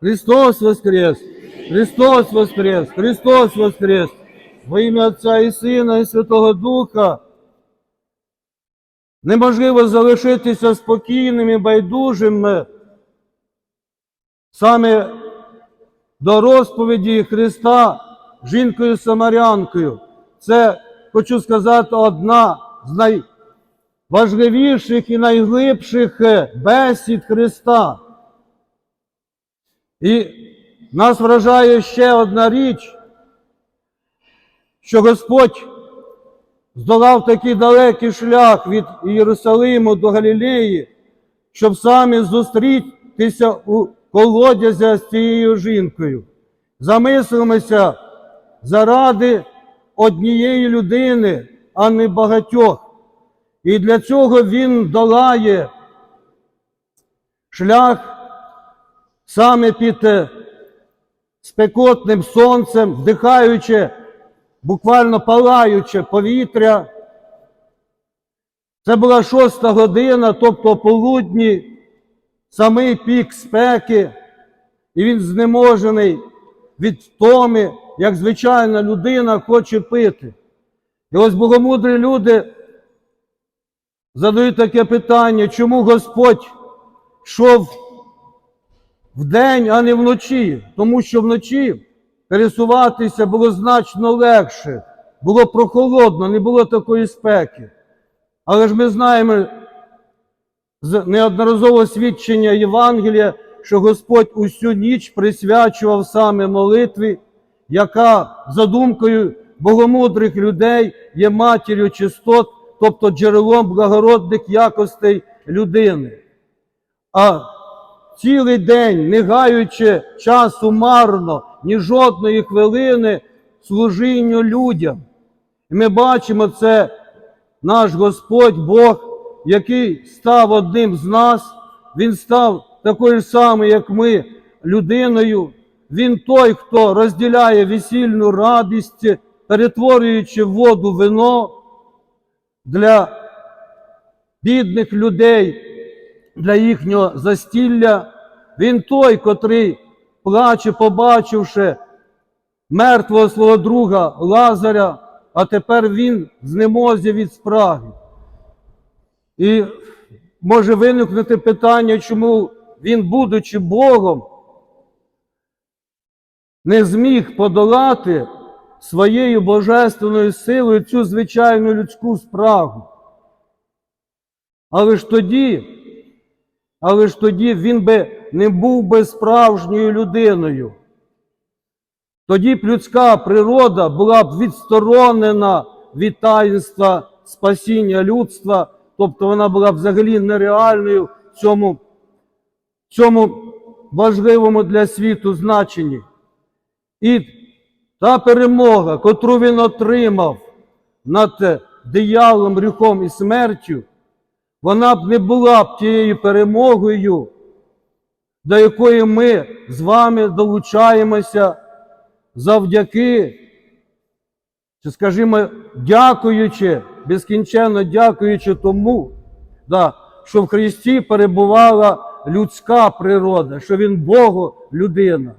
Христос Воскрес! Христос Воскрес! Христос Воскрес! Во ім'я Отця і Сина, і Святого Духа. Неможливо залишитися спокійним і байдужим саме до розповіді Христа жінкою Самарянкою. Це, хочу сказати, одна з найважливіших і найглибших бесід Христа. І нас вражає ще одна річ, що Господь здолав такий далекий шлях від Єрусалиму до Галілеї, щоб самі зустрітися у колодязя з цією жінкою. Замислимося заради однієї людини, а не багатьох. І для цього він долає шлях саме під е, спекотним сонцем, вдихаючи, буквально палаюче повітря. Це була шоста година, тобто полудні, самий пік спеки, і він знеможений від втоми, як звичайна людина хоче пити. І ось богомудрі люди задають таке питання, чому Господь йшов вдень, а не вночі? Тому що вночі пересуватися було значно легше, було прохолодно, не було такої спеки. Але ж ми знаємо з неодноразового свідчення Євангелія, що Господь усю ніч присвячував саме молитві, яка за думкою богомудрих людей є матір'ю чистот, тобто джерелом благородних якостей людини. А цілий день, не гаючи часу марно, ні жодної хвилини служінню людям. І ми бачимо це наш Господь Бог, який став одним з нас, Він став такою ж самою, як ми, людиною. Він той, хто розділяє весільну радість, перетворюючи воду вино для бідних людей, для їхнього застілля. Він той, котрий плаче, побачивши мертвого свого друга Лазаря, а тепер він знемозі від спраги. І може виникнути питання, чому він, будучи Богом, не зміг подолати своєю божественною силою цю звичайну людську спрагу. Але ж тоді, але ж тоді він би не був би справжньою людиною. Тоді б людська природа була б відсторонена від таїнства спасіння людства, тобто вона була б взагалі нереальною в цьому, цьому важливому для світу значенні. І та перемога, котру він отримав над дияволом, гріхом і смертю, вона б не була б тією перемогою, до якої ми з вами долучаємося завдяки, чи, скажімо, дякуючи, безкінченно дякуючи тому, да, що в Христі перебувала людська природа, що Він Богу людина.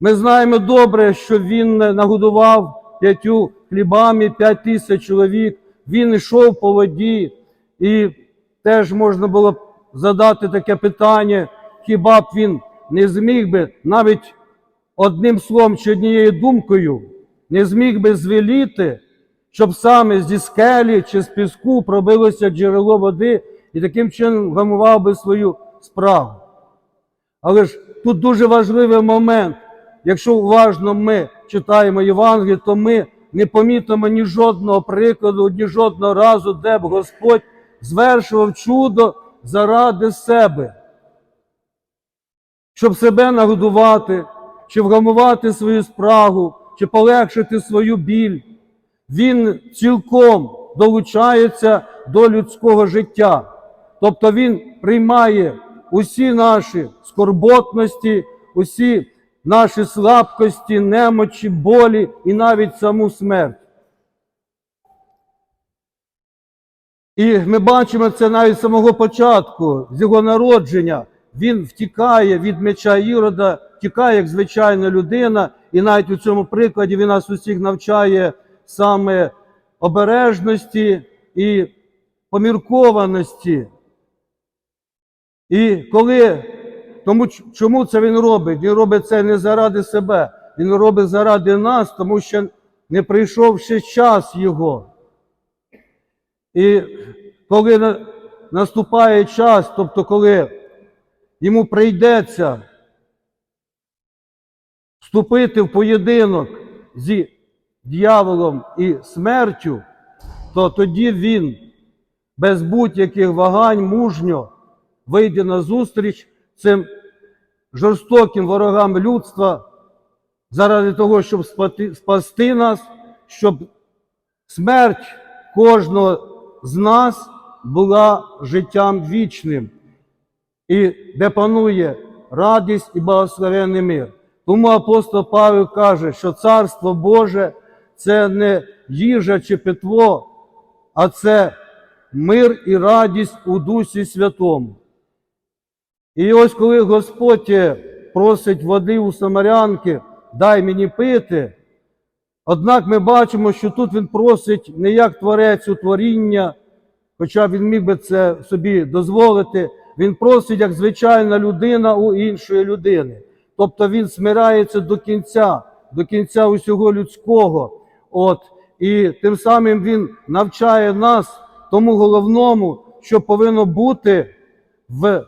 Ми знаємо добре, що Він нагодував п'ятю хлібами п'ять тисяч чоловік, він йшов по воді, і теж можна було б задати таке питання, хіба б він не зміг би навіть одним словом чи однією думкою не зміг би звеліти, щоб саме зі скелі чи з піску пробилося джерело води і таким чином гамував би свою справу. Але ж тут дуже важливий момент. Якщо уважно ми читаємо Євангеліє, то ми не помітимо ні жодного прикладу, ні жодного разу, де б Господь звершував чудо заради себе, щоб себе нагодувати, чи вгамувати свою спрагу, чи полегшити свою біль. Він цілком долучається до людського життя. Тобто він приймає усі наші скорботності, усі наші слабкості, немочі, болі і навіть саму смерть. І ми бачимо це навіть з самого початку, з його народження. Він втікає від меча Ірода втікає як звичайна людина, і навіть у цьому прикладі він нас усіх навчає саме обережності і поміркованості. І коли, тому чому це він робить? Він робить це не заради себе, він робить заради нас, тому що не прийшов ще час його. І коли наступає час, тобто коли йому прийдеться вступити в поєдинок зі дьяволом і смертю, то тоді він без будь-яких вагань мужньо вийде на зустріч цим жорстоким ворогам людства заради того, щоб спасти нас, щоб смерть кожного з нас була життям вічним, і де панує радість і благословенний мир. Тому апостол Павел каже, що Царство Боже це не їжа чи питво, а це мир і радість у Дусі Святому. І ось коли Господь просить води у самарянки, дай мені пити, однак ми бачимо, що тут він просить не як творець у творіння, хоча він міг би це собі дозволити, він просить як звичайна людина у іншої людини. Тобто він смирається до кінця, до кінця усього людського. От, і тим самим він навчає нас тому головному, що повинно бути в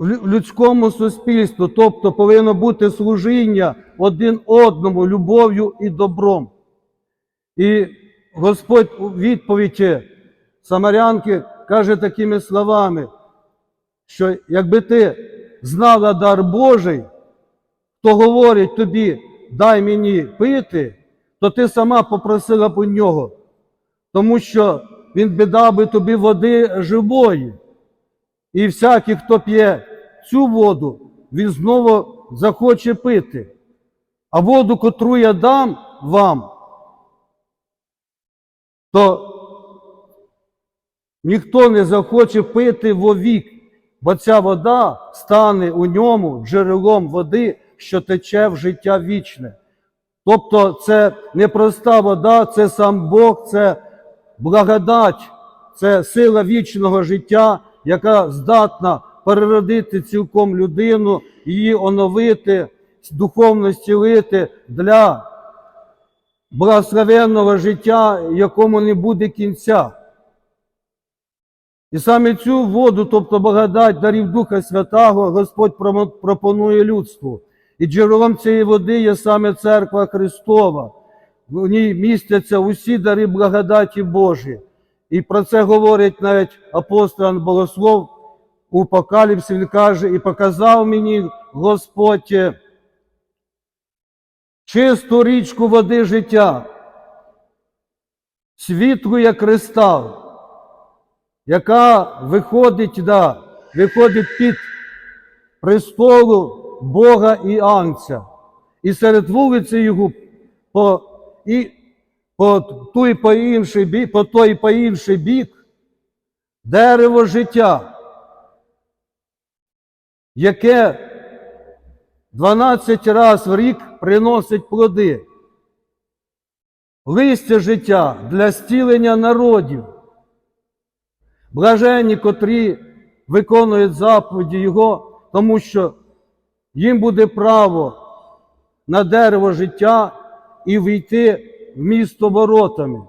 в людському суспільстві, тобто повинно бути служіння один одному любов'ю і добром. І Господь у відповіді Самарянки каже такими словами, що якби ти знала дар Божий, хто говорить тобі, дай мені пити, то ти сама попросила б у нього, тому що він би дав би тобі води живої. І всякий, хто п'є цю воду, він знову захоче пити. А воду, котру я дам вам, то ніхто не захоче пити вовік, бо ця вода стане у ньому джерелом води, що тече в життя вічне. Тобто це не проста вода, це сам Бог, це благодать, це сила вічного життя, яка здатна переродити цілком людину, її оновити, духовно зцілити для благословенного життя, якому не буде кінця. І саме цю воду, тобто благодать дарів Духа Святого, Господь пропонує людству. І джерелом цієї води є саме Церква Христова. В ній містяться усі дари благодаті Божі. І про це говорить навіть апостол Богослов у Апокаліпсі. Він каже, і показав мені Господь е, чисту річку води життя, світлу як кристал, яка виходить, да, виходить під престолу Бога і Анця. І серед вулиці його по, і, по і по інший по той по інший бік дерево життя, яке 12 разів в рік приносить плоди. Листя життя для стілення народів. Блаженні, котрі виконують заповіді Його, тому що їм буде право на дерево життя і війти в місто воротами.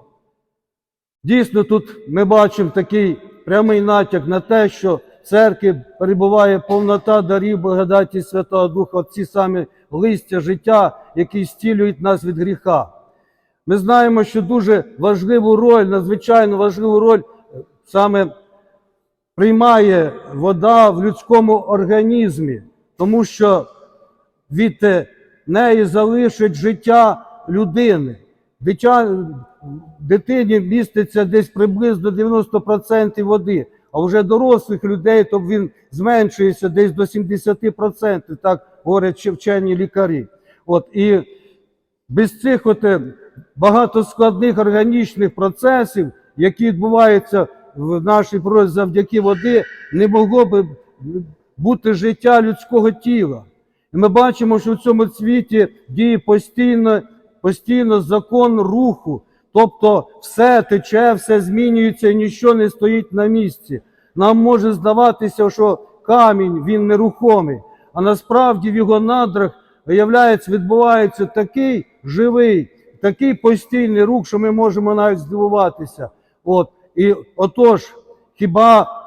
Дійсно, тут ми бачимо такий прямий натяк на те, що церкві перебуває повнота дарів благодаті Святого Духа, ці самі листя життя, які стілюють нас від гріха. Ми знаємо, що дуже важливу роль, надзвичайно важливу роль е, саме приймає вода в людському організмі, тому що від е, неї залишить життя людини. Дитя, дитині міститься десь приблизно 90% води, а вже дорослих людей то він зменшується десь до 70%, так говорять ще вчені лікарі. От, і без цих от е, багатоскладних органічних процесів, які відбуваються в нашій природі завдяки води, не могло би бути життя людського тіла. І ми бачимо, що в цьому світі діє постійно, постійно закон руху, тобто все тече, все змінюється і нічого не стоїть на місці. Нам може здаватися, що камінь він нерухомий, а насправді в його надрах виявляється, відбувається такий живий, такий постійний рух, що ми можемо навіть здивуватися. От. І отож, хіба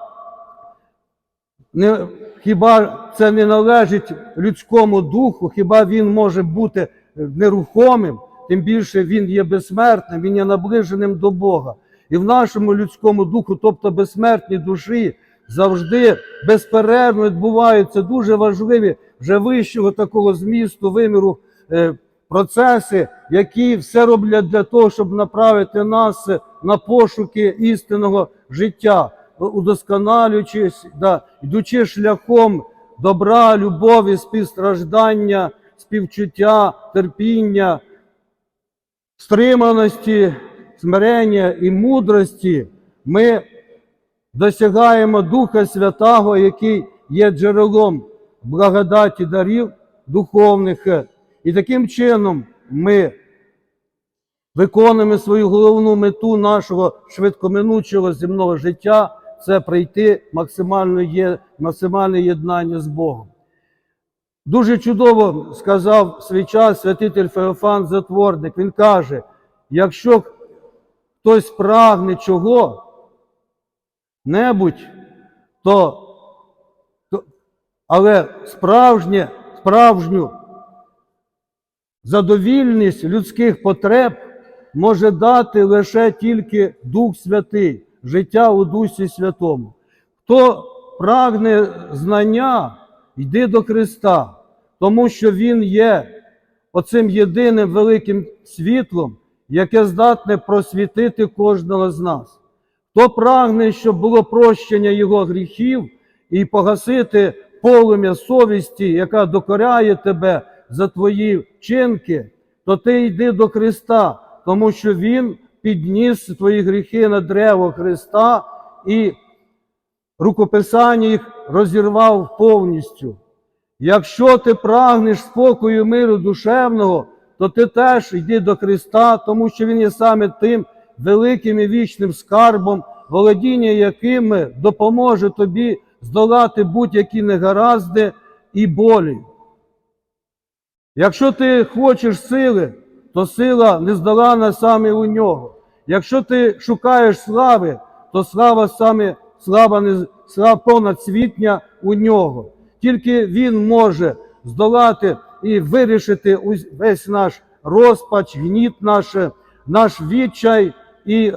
не, хіба це не належить людському духу, хіба він може бути нерухомим, тим більше він є безсмертним, він є наближеним до Бога. І в нашому людському духу, тобто безсмертній душі, завжди безперервно відбуваються дуже важливі вже вищого такого змісту, виміру е, процеси, які все роблять для того, щоб направити нас на пошуки істинного життя удосконалюючись, да, йдучи шляхом добра, любові, співстраждання, співчуття, терпіння, стриманості, смирення і мудрості, ми досягаємо Духа Святого, який є джерелом благодаті дарів духовних. І таким чином ми виконуємо свою головну мету нашого швидкоминучого земного життя це прийти максимальне єднання з Богом. Дуже чудово сказав свій час святитель Феофан Затворник. Він каже: якщо хтось прагне чого небудь, то, то але справжнє, справжню задовільність людських потреб може дати лише тільки Дух Святий, життя у Дусі Святому. Хто прагне знання, йди до Христа, тому що Він є оцим єдиним великим світлом, яке здатне просвітити кожного з нас. Хто прагне, щоб було прощення Його гріхів і погасити полум'я совісті, яка докоряє тебе за твої вчинки, то ти йди до Христа, тому що Він підніс твої гріхи на древо Христа і рукописання їх розірвав повністю. Якщо ти прагнеш спокою миру душевного, то ти теж йди до Христа, тому що Він є саме тим великим і вічним скарбом, володіння яким допоможе тобі здолати будь-які негаразди і болі. Якщо ти хочеш сили, то сила нездолана саме у нього. Якщо ти шукаєш слави, то слава саме слава, не, слава понадсвітня у нього. Тільки він може здолати і вирішити весь наш розпач, гніт наш, наш відчай і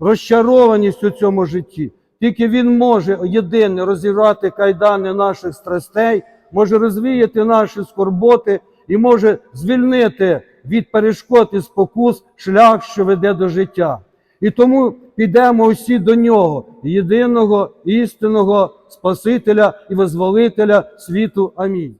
розчарованість у цьому житті. Тільки він може єдине розірвати кайдани наших страстей, може розвіяти наші скорботи і може звільнити від перешкод і спокус шлях, що веде до життя. І тому підемо усі до нього, єдиного істинного Спасителя і визволителя світу. Амінь.